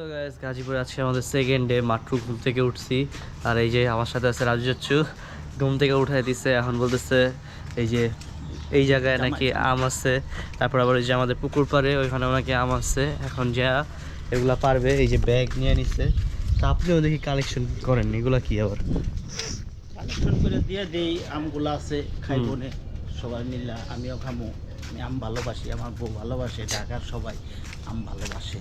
So guys গাজীপুরে আজকে আমাদের সেকেন্ড ডে মাত্র ঘুম থেকে উঠছি। আর এই যে আমার সাথে আছে রাজু চাচ্ছু ঘুম থেকে উঠাই দিছে এখন বলতেছে এই যে এই জায়গায় নাকি আম আছে তারপর আবার ওই যে আমাদের পুকুর পাড়ে ওইখানে নাকি আম আছে। এখন যা এগুলা পারবে এই যে ব্যাগ নিয়ে নিছে। তা আপনিও দেখি কালেকশন করেন এগুলা কি আবার? কালেকশন করে দিয়ে দেই আমগুলো আছে খাইবো নে সবাই মিলে আমিও খামো। আমি আম ভালোবাসি আমার বউ ভালোবাসে ঢাকার সবাই আম ভালোবাসে।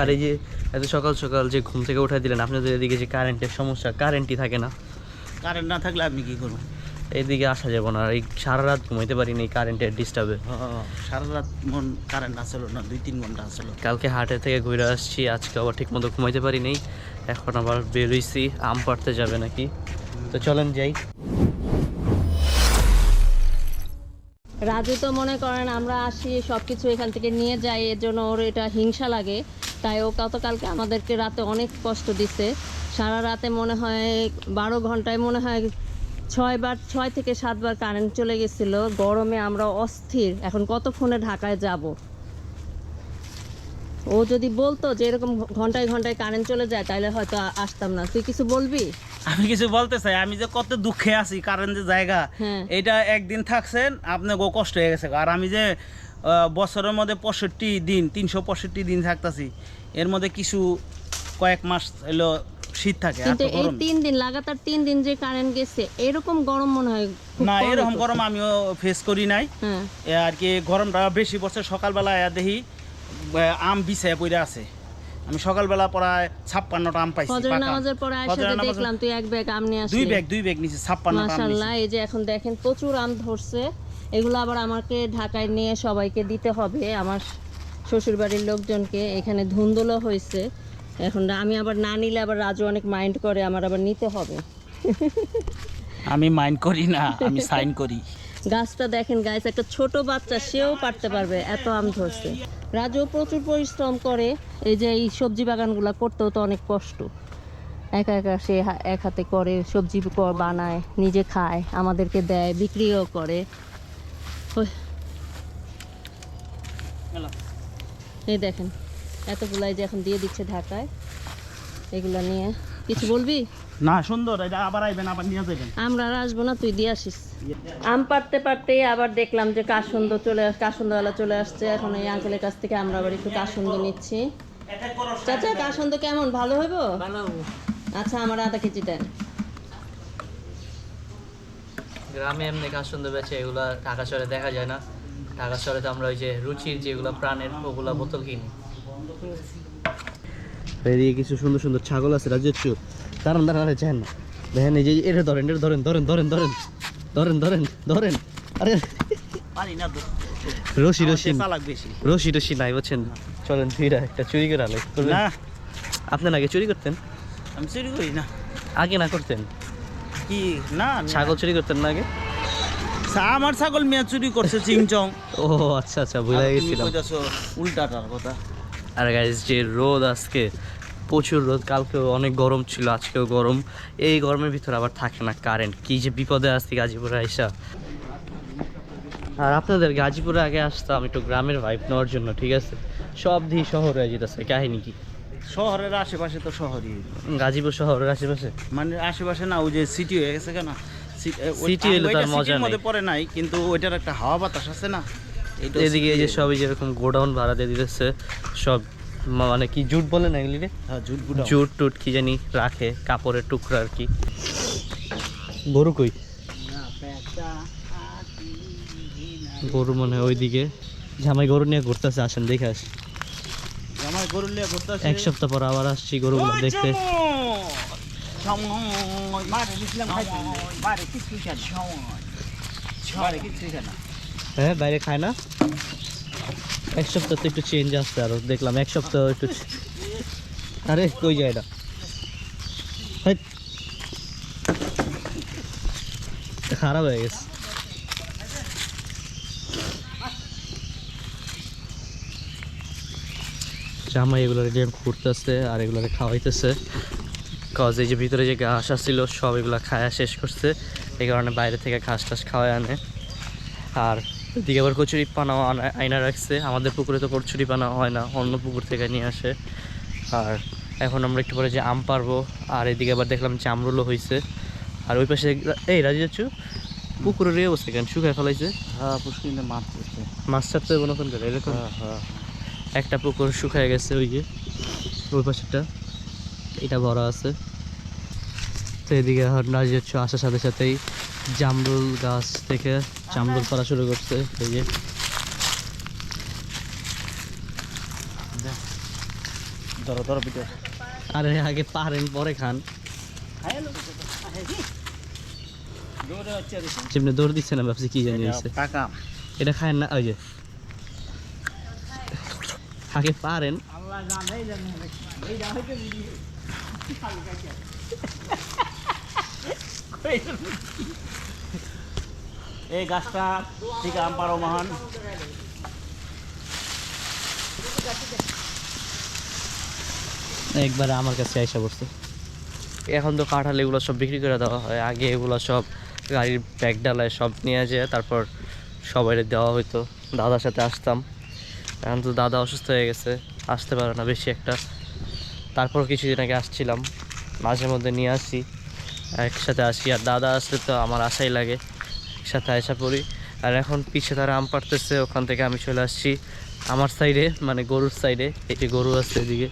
আর এই যে এত সকাল সকাল যে ঘুম থেকে উঠাই দিলেন আপনাদের এদিকে যে কারেন্টের সমস্যা কারেন্টই থাকে না। কারেন্ট না থাকলে আমি কি করব? এইদিকে আসা যাবে না এই সারা রাত ঘুমাইতে পারিনি এই কারেন্টের ডিস্টার্বে সারা রাত মন কারেন্ট আসলো না দুই তিন ঘণ্টা আসলো। কালকে হাটে থেকে ঘুরে আসছি আজকে আবার ঠিক মতো ঘুমাইতে পারিনি। এখন আবার বেরোইছি আম পাড়তে যাবে নাকি? তো চলেন যাই। রাজু তো মনে করেন আমরা আসি সব কিছু এখান থেকে নিয়ে যাই, এর জন্য ওর এটা হিংসা লাগে। তাই ও গতকালকে আমাদেরকে রাতে অনেক কষ্ট দিছে। সারা রাতে মনে হয় বারো ঘন্টায় মনে হয় ছয়বার ছয় থেকে সাতবার কারেন্ট চলে গেছিল। গরমে আমরা অস্থির। এখন কত ফোনে ঢাকায় যাব? ও যদি বলতো যে এরকম ঘন্টায় ঘন্টায় কারেন্ট চলে যায় তাহলে হয়তো আসতাম না। তুই কিছু বলবি? আমি কিছু বলতে চাই আমি যে কত দুঃখে আছি কারেন্টের জায়গা হ্যাঁ। এটা একদিন থাকছেন আপনার গো কষ্ট হয়ে গেছে। আর আমি যে বছরের মধ্যে পঁয়ষট্টি দিন তিনশো পঁয়ষট্টি দিন থাকতাছি এর মধ্যে কিছু কয়েক মাস হলো শীত থাকে কিন্তু এই তিন দিন লাগাতার তিন দিন যে কারেন্ট গেছে এরকম গরম মনে হয় না এরকম গরম আমিও ফেস করি নাই। হ্যাঁ। আর কি গরমটা বেশি পড়ছে সকালবেলা দেখি আম বিছায় পড়ে আছে। আমি সকালবেলা প্রায় ছাপ্পান্নটা আম পাইছি ফজর নামাজের পরে আয়সা দেখলাম তুই এক ব্যাগ আম নিয়ে আসলি। দুই ব্যাগ দুই ব্যাগ নিছি ছাপ্পান্নটা আম মাশাআল্লাহ এই যে এখন দেখেন প্রচুর আম ধরছে। এগুলো আবার আমাকে ঢাকায় নিয়ে সবাইকে দিতে হবে। আমার শ্বশুর বাড়ির লোকজনকে এখানে ধুন্দুলো হয়েছে। এখন আমি আবার না নিলে আবার রাজু অনেক মাইন্ড করে আমার আবার নিতে হবে। আমি মাইন্ড করি না আমি সাইন করি। গাছটা দেখেন গাছ একটা ছোট বাচ্চা, সেও পারতে পারবে এত আম ধরছে রাজু প্রচুর পরিশ্রম করে এই যে এই সবজি বাগানগুলো করতেও তো অনেক কষ্ট। একা একা সে এক হাতে করে সবজি বানায়, নিজে খায়, আমাদেরকে দেয়, বিক্রিও করে। এই দেখেন, এতগুলাই যে এখন দিয়ে দিচ্ছে ঢাকায়, এগুলা নিয়ে। কিছু বলবি? না সুন্দর এটা আবার আইবেন আবার নিয়ে যাবেন আমরা আর আসব না তুই দিয়ে আসিস। আম পারতে পারতেই আবার দেখলাম যে কাসন্দ চলে কাসন্দওয়ালা চলে আসছে। এখন এই আঙ্কেলের কাছ থেকে আমরা আবার একটু কাসন্দ নিচ্ছি। চাচা কাসন্দ কেমন? ভালো হইব? আচ্ছা আমার আধা কেজি দেন। গ্রামে এমনি কাজ সুন্দর বেছে এগুলা ঢাকা শহরে দেখা যায় না। ঢাকা শহরে তো আমরা ওই যে রুচির যেগুলো প্রাণের ওগুলা বোতল কিনি। এদিকে কিছু সুন্দর সুন্দর ছাগল আছে রাজস্ব দাঁড়ান দাঁড়ান দেখেন না। দেখেন এই যে এটা ধরেন এটা ধরেন ধরেন ধরেন ধরেন ধরেন ধরেন ধরেন। আরে রশি রশি। রশি রশি নাই বুঝছেন? চলেন ফিরা একটা চুরি করে আলো না। আপনি আগে চুরি করতেন? আমি চুরি করি না। আগে না করতেন? কি? না। ছাগল চুরি করতেন না আগে? আমার ছাগল মেয়ে চুরি করছে চিংচং। ও আচ্ছা আচ্ছা ভুলে আর গেছিলাম। উল্টাটার কথা। আর গাইজ যে রোদ আজকে প্রচুর রোদ কালকেও অনেক গরম ছিল আজকেও গরম। এই গরমের ভিতরে আবার থাকে না কারেন্ট কি যে বিপদে আসছি গাজীপুরে আইসা। আর আপনাদের গাজীপুরে আগে আসতাম একটু গ্রামের ভাইব নেওয়ার জন্য ঠিক আছে? সব দিয়ে শহর যেতেছে কাহিনী কি? শহরের আশেপাশে তো শহরই। গাজীপুর শহরের আশেপাশে? মানে আশেপাশে না ওই যে সিটি হয়ে গেছে কেন? সি- এ, হলে তার মজা মধ্যে। পড়ে নাই কিন্তু ওইটার একটা হাওয়া বাতাস আছে না এদিকে এই যে সবই যেরকম গোডাউন ভাড়া দিয়ে দিতেছে সব মানে কি জুট বলে না এগুলি রে? হ্যাঁ জুট জুট টুট কি জানি রাখে কাপড়ের টুকরা আর কি। গরু কই? গরু মনে হয় ওইদিকে। জামাই গরু নিয়ে ঘুরতেছে আসেন দেখে আসি। গরু এক সপ্তাহ পর আবার আসছি গরুগুলো দেখতে। হ্যাঁ বাইরে খায় না? এক সপ্তাহ তো একটু চেঞ্জ আসছে আরও, দেখলাম এক সপ্তাহ একটু আরে, কই যায় না। খারাপ হয়ে গেছে। এগুলো রেডি ঘুরতেছে আর এগুলোকে খাওয়াইতেছে। কজ এই যে ভিতরে যে ঘাস আসছিল সব এগুলো খায়া শেষ করছে। এই কারণে বাইরে থেকে ঘাস টাস খাওয়াই আনে। আর এদিকে আবার কচুরি পানাও আইনা রাখছে। আমাদের পুকুরে তো কচুরি পানা হয় না অন্য পুকুর থেকে নিয়ে আসে। আর এখন আমরা একটু পরে যে আম পারব আর এদিকে আবার দেখলাম জামরুলও হয়েছে আর ওই পাশে এই রাজি যাচ্ছ পুকুরের এই অবস্থা কেন? শুকায় ফেলাইছে? হ্যাঁ পুষ্কিনে মাছ পড়ছে মাছ ছাড়তে হবে নতুন করে এরকম? হ্যাঁ একটা পুকুর শুকায় গেছে ওই যে ওই পাশেটা এটা বড় আছে। তো এদিকে রাজি যাচ্ছ আসার সাথে সাথেই জামরুল গাছ থেকে জামরুল করা শুরু করছে এই যে। ধরো ধরো ভিডিও আরে আগে পারেন পরে খান। যেমনি দৌড় দিচ্ছে না ভাবছি কি জানি হয়েছে। এটা খায় না ওই যে। আগে পারেন। আল্লাহ এই গাছটা ঠিক আম পারো মহান একবারে আমার কাছে আইসা পড়ছে। এখন তো কাঁঠাল এগুলো সব বিক্রি করে দেওয়া হয়। আগে এগুলো সব গাড়ির ব্যাগ ডালায় সব নিয়ে যেয়ে তারপর সবাই দেওয়া হইতো। দাদার সাথে আসতাম। এখন তো দাদা অসুস্থ হয়ে গেছে। আসতে পারে না বেশি একটা। তারপর কিছুদিন আগে আসছিলাম। মাঝে মধ্যে নিয়ে আসি একসাথে আসি, আর দাদা আসলে তো আমার আশাই লাগে, একসাথে আসা পড়ি। আর এখন পিছে তারা আম পাড়তেছে, ওখান থেকে আমি চলে আসছি আমার সাইডে মানে গরুর সাইডে এই যে গরু আছে এদিকে।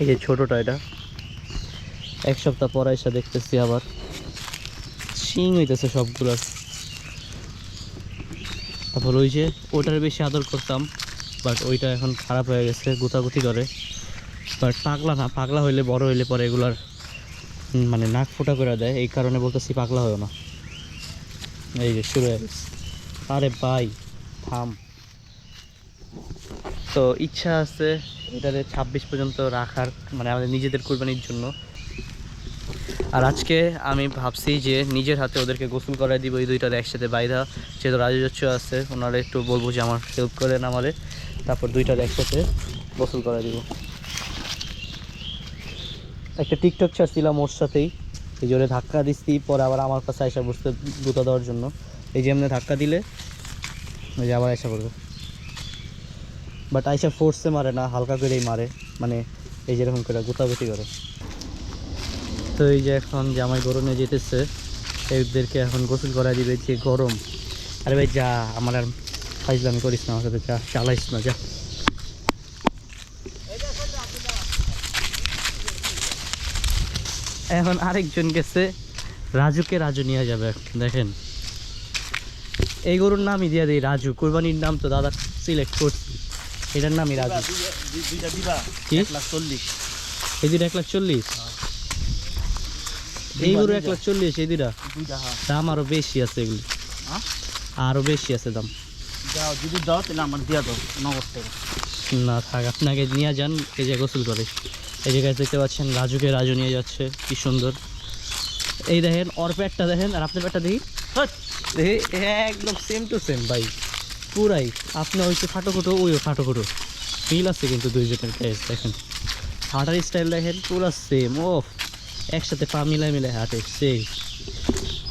এই যে ছোটটা এটা। এক সপ্তাহ পর এসে দেখতেছি আবার। শিং হইতেছে সবগুলোর তারপর ওই যে ওটার বেশি আদর করতাম বাট ওইটা এখন খারাপ হয়ে গেছে, গুতাগুতি করে। বাট পাগলা না, পাগলা হইলে বড় হইলে পরে এগুলার মানে নাক ফোটা করে দেয়, এই কারণে বলতেছি পাগলা হয় না। এই যে শুরু হয়ে আরে ভাই, থাম। তো ইচ্ছা আছে এটাতে ছাব্বিশ পর্যন্ত রাখার মানে আমাদের নিজেদের কোরবানির জন্য। আর আজকে আমি ভাবছি যে নিজের হাতে ওদেরকে গোসল করাই দিব, এই দুইটার একসাথে বাইরা। যেহেতু রাজস্ব আছে, ওনারা একটু বলব যে আমার হেল্প করেন আমারে। তারপর দুইটার একসাথে গোসল করাই দিব। একটা টিকটক ছাড়ছিলাম ওর সাথেই। এই জোরে ধাক্কা দিচ্ছি, পরে আবার আমার কাছে আয়সা বসতে গুঁতা দেওয়ার জন্য। এই যে এমনি ধাক্কা দিলে ওই যে আবার আয়সা করবে বাট আইসা ফোর্সে মারে না, হালকা করেই মারে। মানে এই যেরকম করে গুতাগুতি করে। তো এই যে এখন জামাই গরু নিয়ে যেতেছে, এদেরকে এখন গোসল করা দিবে, যে গরম। আরে ভাই যা, আমার আর ফাইজলামি করিস না, আমার সাথে যা, চালাইস না, যা। এখন আরেকজন গেছে। রাজুকে রাজু নিয়ে যাবে। দেখেন। এই গরুর নামই দিয়ে দিই রাজু। কোরবানির নাম তো দাদা সিলেক্ট করছি। এটার নামই রাজু। কি? চল্লিশ। এই দুটা এক লাখ চল্লিশ? এই গরু এক লাখ চল্লিশ এই দুটা? হ্যাঁ। দাম আরও বেশি আছে এগুলি। হ্যাঁ? আরও বেশি আছে দাম। যদি দাও তাহলে আমার দিয়া দাও নগদ না থাক আপনাকে নিয়ে যান এই যে গোসল করে। এই জায়গায় দেখতে পাচ্ছেন, রাজুকে রাজু নিয়ে যাচ্ছে, কি সুন্দর। এই দেখেন, ওর প্যাটটা দেখেন, আর আপনার প্যাটটা দেখি। দেখি, একদম সেম টু সেম ভাই। পুরাই। আপনি হচ্ছে খাটো খুটো ওইও খাটো খুটো মিল আছে কিন্তু দুইজনের কেস দেখেন। হাঁটার স্টাইল দেখেন, পুরো সেম ও একসাথে পা মিলাই মিলাই হাঁটে, সেই।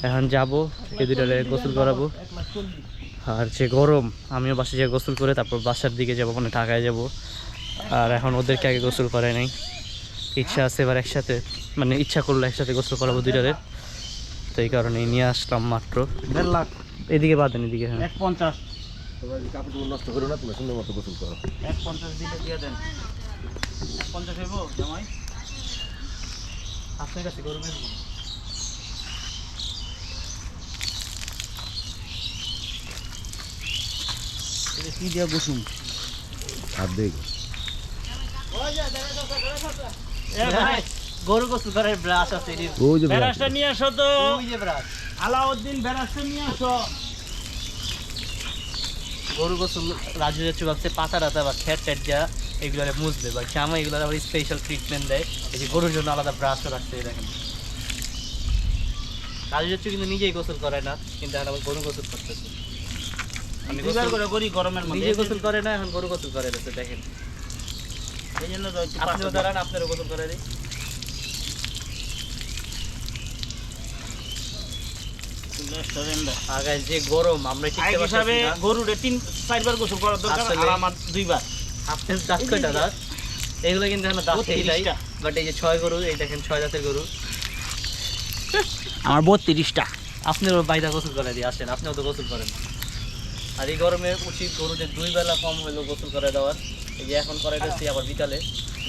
এখন যাব, এই দুটারে গোসল করাবো। আর যে গরম, আমিও বাসে যেয়ে গোসল করে, তারপর বাসার দিকে যাব মানে ঢাকায় যাব। আর এখন ওদেরকে আগে গোসল করে নাই। ইচ্ছা আছে এবার একসাথে মানে ইচ্ছা করলে একসাথে গোসল করাবো দুইটারে। তো এই কারণেই নিয়ে আসলাম মাত্র। দেড় লাখ। এদিকে বাদেন এদিকে হ্যাঁ। এক পঞ্চাশ। কাপড় নষ্ট করো না তুমি সুন্দর মতো গোসল করো। এক পঞ্চাশ দিলে দিয়ে দেন। এক পঞ্চাশ হইব জামাই? আপনার কাছে গরু এটা কি দিয়া আর দেখ। গরু গোসল করার ব্রাশ আছে ওই যে ব্যারাসটা নিয়ে আসো তো। ওই যে ব্রাশ। আলাউদ্দিন ব্যারাসটা নিয়ে আসো। গরু গোসল রাজু যাচ্ছে ভাবছে পাতা টাতা বা খেট টেট যা এগুলো মুছবে। বা জামা এগুলো আবার স্পেশাল ট্রিটমেন্ট দেয়। এই যে গরুর জন্য আলাদা ব্রাশও রাখছে এই দেখেন। রাজু যাচ্ছে কিন্তু নিজেই গোসল করে না কিন্তু এখন আবার গরু গোসল করতেছে। আমি গোসল করে করি গরমের মধ্যে। নিজে গোসল করে না এখন গরু গোসল করে দেখেন। এই জন্য আপনিও দাঁড়ান আপনারও গোসল করে দিই। আগায় যে গরম আমরা আইক হিসাবে গরুরে তিন চারবার গোসল করার দরকার আর আমার দুইবার। আপনার দাঁত কয়টা দাঁত? এগুলো কিন্তু এখন দাঁতেই নাই বাট এই যে ছয় গরু এই দেখেন ছয় গরু। আমার বত্রিশটা। আপনিও বাইদা গোসল করে দিয়ে আসেন আপনিও তো গোসল করেন। আর এই গরমে উচিত গরুদের দুই বেলা কম হইলেও গোসল করে দেওয়ার। এই যে এখন করে দিচ্ছি আবার বিকালে।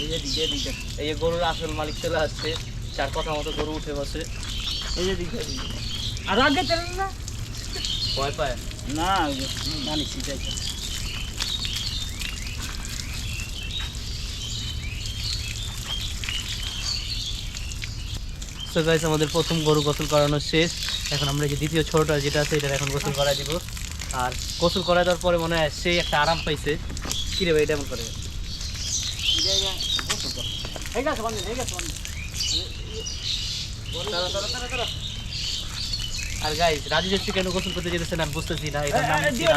এই যে দিকে দিকে এই যে গরুর আসল মালিক চলে আসছে চার কথা মতো গরু উঠে বসে। এই যে দিকে আর আগে চলে না? ভয় পায়? না জানি সিটাই সো গাইস আমাদের প্রথম গরু গোসল করানো শেষ। এখন আমরা যে দ্বিতীয় ছোটটা যেটা আছে এটা এখন গোসল করাই দিব। আর গোসল করাই দেওয়ার পরে মনে হয় সেই একটা আরাম পাইছে। কিরে ভাই এটা এমন করে। আর গাইস রাজু যাচ্ছি কেন গোসল করতে যেতেছে না বুঝতেছি না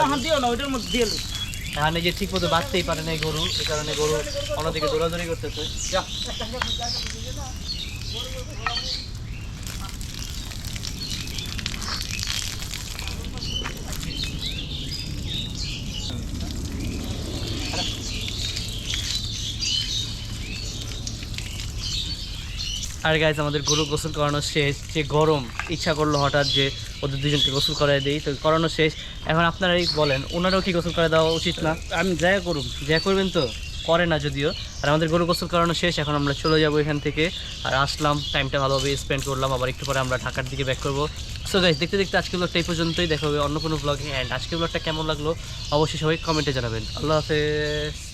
নাম দিও না ওইটার মধ্যে দিয়ে। এখানে যে ঠিক মতো বাঁচতেই পারে না এই গরু এই কারণে গরু অন্যদিকে দৌড়াদৌড়ি করতেছে। আর গাইজ আমাদের গরু গোসল করানো শেষ যে গরম ইচ্ছা করল হঠাৎ যে ওদের দুজনকে গোসল করাই দিই তো করানো শেষ। এখন আপনারাই বলেন ওনারাও কি গোসল করে দেওয়া উচিত না? আমি যাই করুম। যা করবেন তো? করে না যদিও। আর আমাদের গরু গোসল করানো শেষ এখন আমরা চলে যাব এখান থেকে। আর আসলাম টাইমটা ভালোভাবে স্পেন্ড করলাম আবার একটু পরে আমরা ঢাকার দিকে ব্যাক করব। সো গাইজ দেখতে দেখতে আজকে ব্লগটা এই পর্যন্তই। দেখা হবে অন্য কোনো ব্লগে অ্যান্ড আজকে ব্লগটা কেমন লাগল? অবশ্যই সবাই কমেন্টে জানাবেন। আল্লাহ হাফেজ।